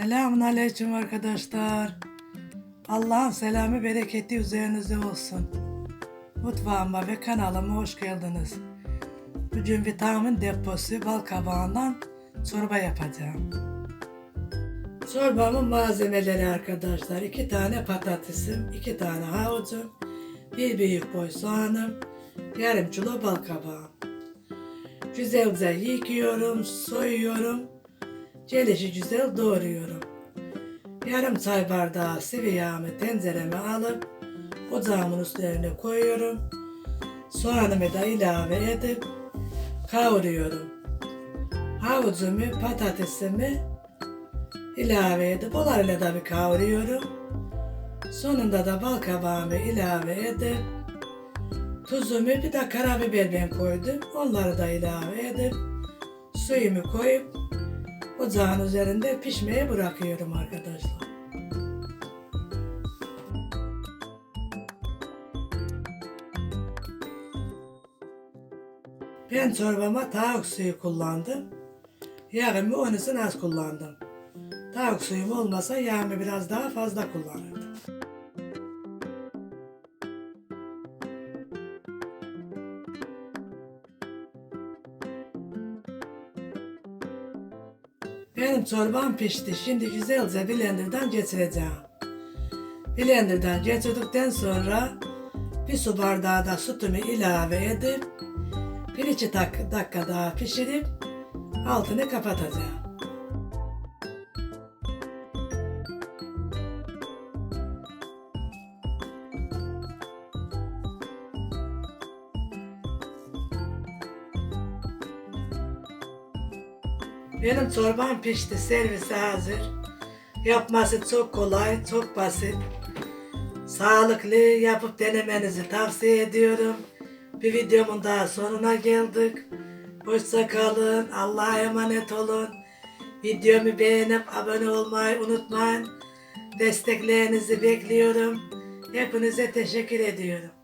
Selamun aleyküm arkadaşlar. Allah'ın selamı bereketi üzerinize olsun. Mutfağıma ve kanalıma hoş geldiniz. Bugün vitamin deposu bal kabağından çorba yapacağım. Çorbamın malzemeleri arkadaşlar. iki tane patatesim, iki tane havucum, bir büyük boy soğanım, yarım kilo bal kabağım. Güzelce yıkıyorum, soyuyorum, gelişi güzel doğruyorum. Yarım çay bardağı sıvı yağımı tencereme alıp ocağımın üstlerine koyuyorum. Soğanımı da ilave edip kavuruyorum. Havucumu, patatesimi ilave edip onlarla da bir kavuruyorum. Sonunda da bal kabağımı ilave edip tuzumu bir de karabiber ben koydum. Onları da ilave edip suyumu koyup ocağın üzerinde pişmeye bırakıyorum arkadaşlar. Ben çorbama tavuk suyu kullandım. Yağımı onun için az kullandım. Tavuk suyum olmasa yağımı biraz daha fazla kullanırdım. Benim çorbam pişti. Şimdi güzelce blenderdan geçireceğim. Blenderdan geçirdikten sonra bir su bardağı da sütümü ilave edip bir iki dak- dakika daha pişirip altını kapatacağım. Benim çorbam pişti, servise hazır. Yapması çok kolay, çok basit. Sağlıklı yapıp denemenizi tavsiye ediyorum. Bir videomun daha sonuna geldik. Hoşça kalın, Allah'a emanet olun. Videomu beğenip abone olmayı unutmayın. Desteklerinizi bekliyorum. Hepinize teşekkür ediyorum.